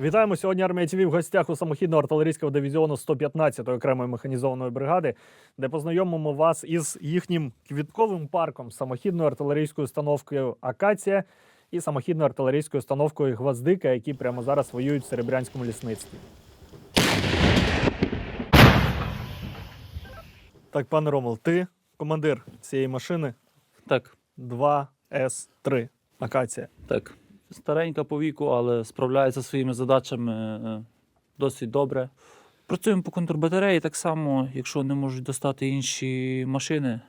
Вітаємо сьогодні. Армія ТВ в гостях у самохідного артилерійського дивізіону 115-ї окремої механізованої бригади, де познайомимо вас із їхнім квітковим парком, самохідною артилерійською установкою Акація і самохідною артилерійською установкою Гвоздика, які прямо зараз воюють в Серебрянському лісництві. Так, пане Ромул, ти командир цієї машини Так, 2С3 Акація. так. Старенька по віку, але справляється своїми задачами е, досить добре. Працюємо по контрбатареї так само, якщо не можуть достати інші машини,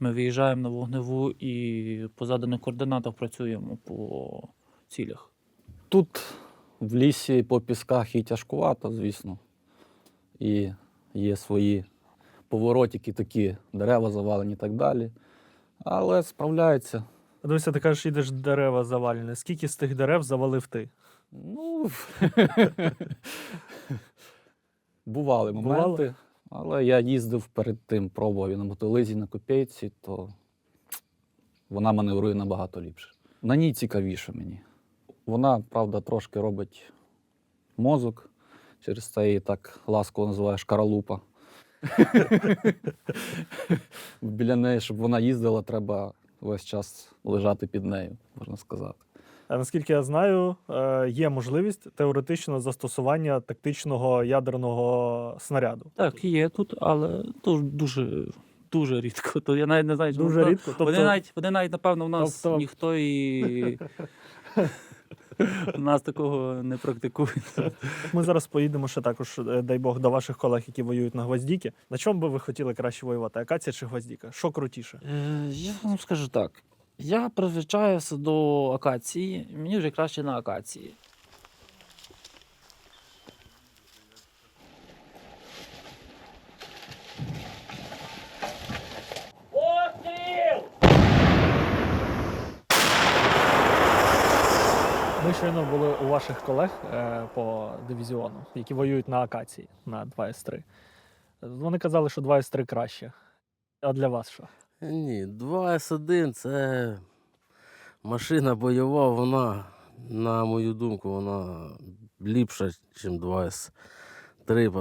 ми виїжджаємо на вогневу і по заданих координатах працюємо по цілях. Тут в лісі по пісках і тяжкувато, звісно. І є свої поворотики, такі дерева завалені і так далі. Але справляється. Дивися, ти кажеш, їдеш дерева завалені. Скільки з тих дерев завалив ти? Ну, бували моменти. Бувало? Але я їздив перед тим, пробував і на мотолизі, на копійці, то вона маневрує набагато ліпше. На ній цікавіше мені. Вона, правда, трошки робить мозок. Через це її так ласково називає шкаралупа. Біля неї, щоб вона їздила, треба весь час лежати під нею, можна сказати. А наскільки я знаю, е, є можливість теоретичного застосування тактичного ядерного снаряду. Так, є тут, але то дуже, дуже рідко. То я навіть не знаю, Дуже ну, рідко. Тобто, Вони, навіть, вони навіть, напевно, в нас Тобто- ніхто і. У нас такого не практикується. ми зараз поїдемо ще також, е, дай Бог, до ваших колег, які воюють на гвоздіки. На чому би ви хотіли краще воювати? Акація чи гвоздіка? Що крутіше? Е, Я вам скажу так. Я призвичаюся до акації, мені вже краще на акації. Ми щойно були у ваших колег е, по дивізіону, які воюють на акації на 2С3. Вони казали, що 2С3 краще. А для вас що? Ні, 2С1 це машина бойова, вона, на мою думку, вона ліпша, ніж 2С3,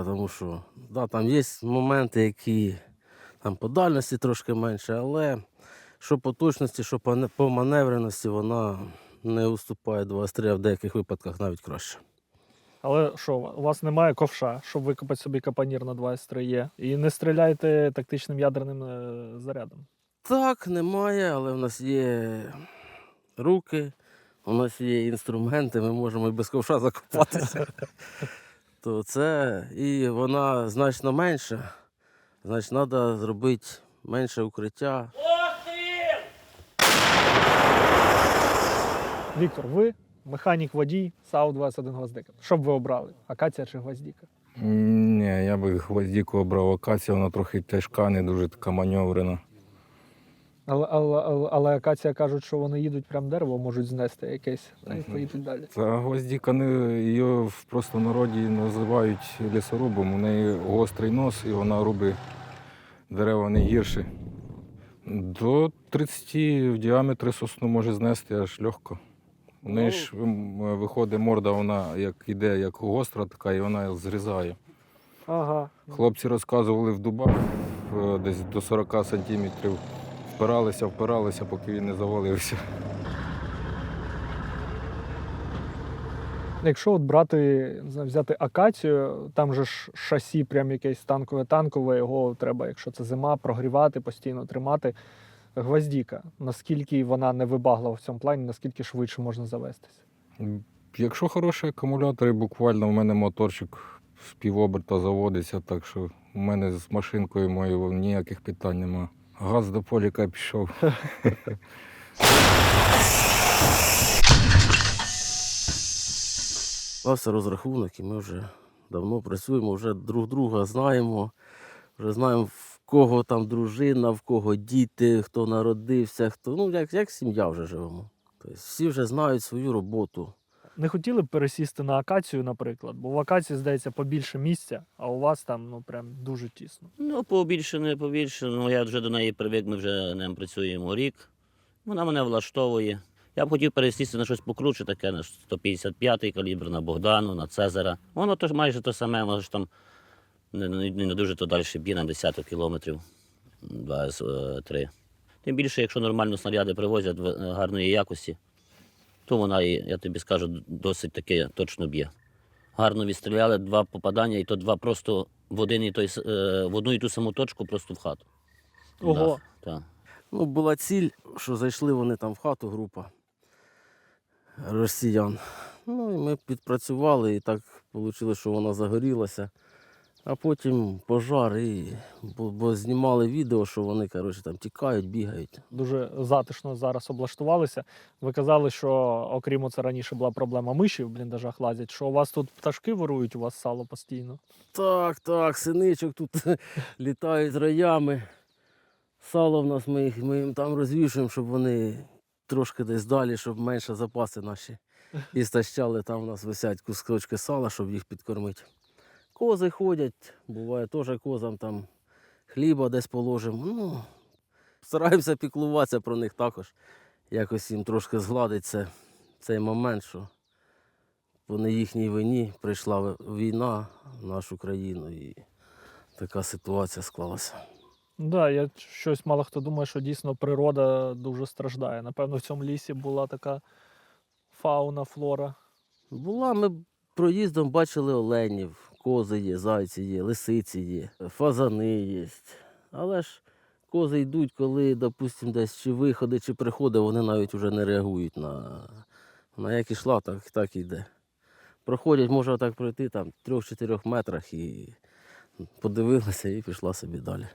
тому що да, там є моменти, які там по дальності трошки менше, але що по точності, що по маневреності, вона не уступає 2С3, а в деяких випадках навіть краще. Але що, у вас немає ковша, щоб викопати собі капанір на 2С3 є. І не стріляйте тактичним ядерним е, зарядом. Так, немає, але в нас є руки, у нас є інструменти, ми можемо і без ковша закопатися. То це і вона значно менша. Значить, треба зробити менше укриття. Віктор, ви механік водій САУ 21 гвоздика. Що б ви обрали? Акація чи гвоздіка? Ні, я би гвоздіку обрав акація, вона трохи тяжка, не дуже така маневрена. Але, але, але, але акація кажуть, що вони їдуть прям дерево, можуть знести якесь та й поїдуть далі. Ця гвоздіка її в просто народі називають лісорубом. У неї гострий нос і вона рубить дерева не гірше. До 30 в діаметрі сосну може знести аж легко. У неї ж виходить морда, вона як іде, як гостра така, і вона зрізає. Ага. Хлопці розказували в дубах е, десь до 40 сантиметрів. Впиралися, впиралися, поки він не завалився. Якщо от брати, взяти акацію, там же ж шасі, прям якесь танкове танкове, його треба, якщо це зима, прогрівати, постійно тримати. Гвоздіка, наскільки вона не вибаглива в цьому плані, наскільки швидше можна завестись? Якщо хороші акумулятори, буквально в мене моторчик з півоберта заводиться, так що у мене з машинкою моєю ніяких питань нема. Газ до поліка пішов. Клався розрахунок, і ми вже давно працюємо, вже друг друга знаємо, вже знаємо, в кого там дружина, в кого діти, хто народився, хто. Ну, як, як сім'я вже живемо. Тобто всі вже знають свою роботу. Не хотіли б пересісти на акацію, наприклад, бо в акації, здається, побільше місця, а у вас там ну прям дуже тісно. Ну, побільше, не побільше. Ну, я вже до неї привик, ми вже ним працюємо рік. Вона мене влаштовує. Я б хотів пересісти на щось покруче, таке на 155-й калібр, на Богдану, на Цезара. Воно то ж майже те саме, воно ж там не, не, не дуже то далі б'є на десяток кілометрів. 2С3. Тим більше, якщо нормально снаряди привозять е, гарної якості, то вона, я тобі скажу, досить таки точно б'є. Гарно відстріляли два попадання, і то два просто в, один і той, е, в одну і ту саму точку, просто в хату. Ого. Да, так. Ну, була ціль, що зайшли вони там в хату, група росіян. Ну і ми підпрацювали, і так вийшло, що вона загорілася. А потім пожар, і, бо, бо знімали відео, що вони коротше, там тікають, бігають. Дуже затишно зараз облаштувалися. Ви казали, що окрім це раніше була проблема миші в бліндажах лазять, що у вас тут пташки ворують, у вас сало постійно. Так, так, синичок тут літають роями. Сало в нас ми, їх, ми їм там розвішуємо, щоб вони трошки десь далі, щоб менше запаси наші істощали. Там у нас висять кусочки сала, щоб їх підкормити. Кози ходять, буває теж козам там хліба десь положимо. Ну, стараємося піклуватися про них також. Якось їм трошки згладить це, цей момент, що по не їхній вині прийшла війна в нашу країну і така ситуація склалася. Да, я щось мало хто думає, що дійсно природа дуже страждає. Напевно, в цьому лісі була така фауна, флора. Була, ми проїздом бачили оленів, кози є, зайці є, лисиці є, фазани є. Але ж кози йдуть, коли, допустимо, десь чи виходи, чи приходи, вони навіть вже не реагують на, на як ішла, так, так йде. Проходять, може так пройти там в 3-4 метрах і подивилася і пішла собі далі.